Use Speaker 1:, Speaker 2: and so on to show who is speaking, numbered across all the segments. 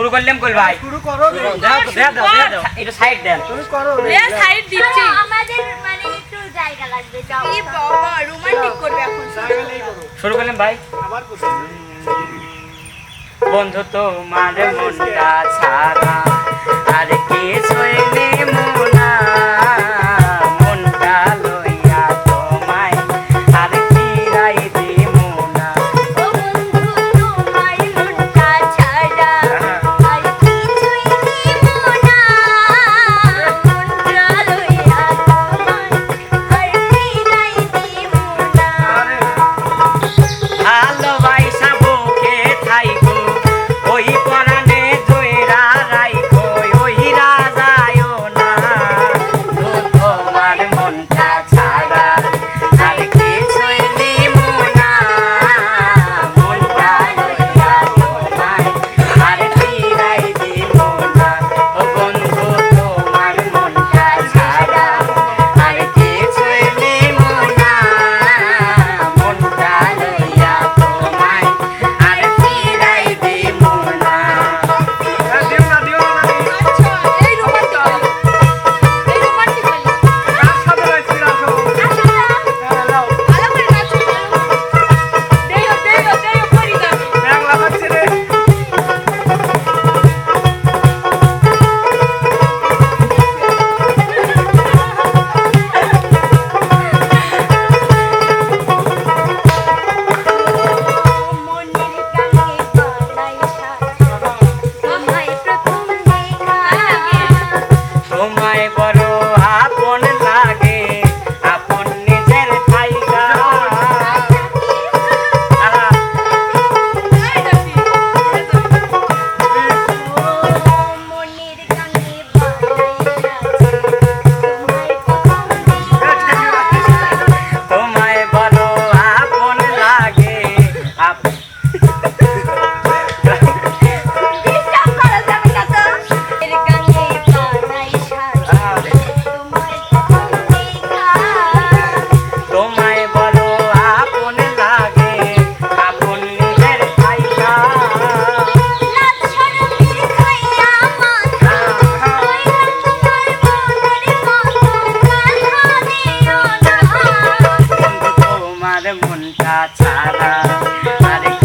Speaker 1: শুরু করলাম কই ভাই।
Speaker 2: শুরু করো
Speaker 1: দাও দাও দাও দাও এটা সাইড দেন।
Speaker 2: শুরু করো
Speaker 3: রে। সাইড দিচ্ছি।
Speaker 4: হ্যাঁ, আমাদের মানে একটু জায়গা লাগবে যাও।
Speaker 3: এই বাবা রোমান্টিক করবে এখন।
Speaker 1: শুরু করলাম ভাই।
Speaker 2: আবার
Speaker 1: বন্ধু তোমার মনটা ছাড়া আর কে Shatara, Hare Krishna.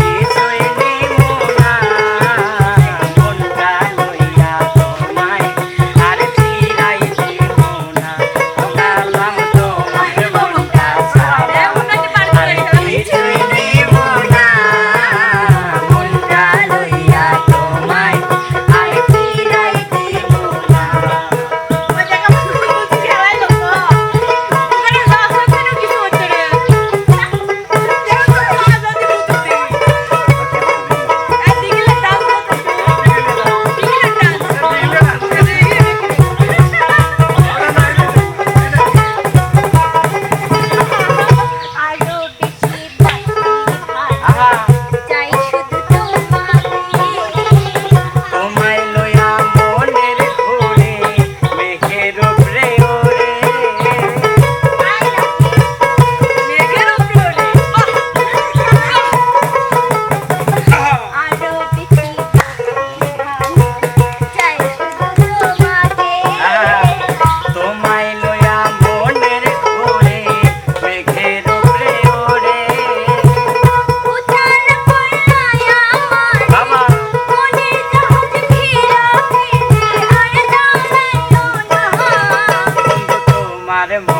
Speaker 1: madre.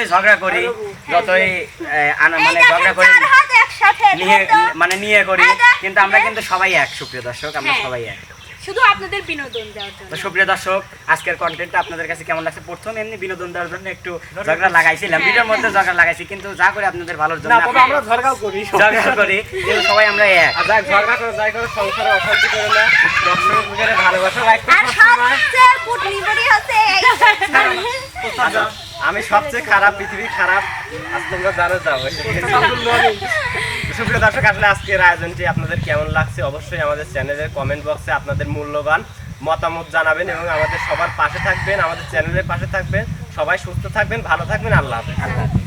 Speaker 1: যতই ঝগড়া করি যতই মানে ঝগড়া করি নিয়ে মানে নিয়ে করি কিন্তু আমরা কিন্তু সবাই এক সুপ্রিয় দর্শক আমরা সবাই এক।
Speaker 3: শুধু আপনাদের বিনোদন দেওয়ার জন্য।
Speaker 1: সুপ্রিয় দর্শক আজকের কন্টেন্ট আপনাদের কাছে কেমন লাগছে? প্রথম এমনি বিনোদন দেওয়ার জন্য একটু ঝগড়া লাগাইছিলাম ভিডিওর মধ্যে ঝগড়া লাগাইছি কিন্তু যা করে আপনাদের ভালোর জন্য
Speaker 2: আমরা ঝগড়াও করি।
Speaker 1: ঝগড়া করি কিন্তু সবাই আমরা এক।
Speaker 2: ঝগড়া করে যাই করে সংসারে অশান্তি করে না। ভালোবাসা আমি সবচেয়ে খারাপ পৃথিবী খারাপ, আজ তোমরা জানো যাব সুপ্রিয় দর্শক, আসলে আজকের আয়োজনটি আপনাদের কেমন লাগছে অবশ্যই আমাদের চ্যানেলের কমেন্ট বক্সে আপনাদের মূল্যবান মতামত জানাবেন এবং আমাদের সবার পাশে থাকবেন, আমাদের চ্যানেলের পাশে থাকবেন। সবাই সুস্থ থাকবেন, ভালো থাকবেন, আল্লাহ হাফেজ।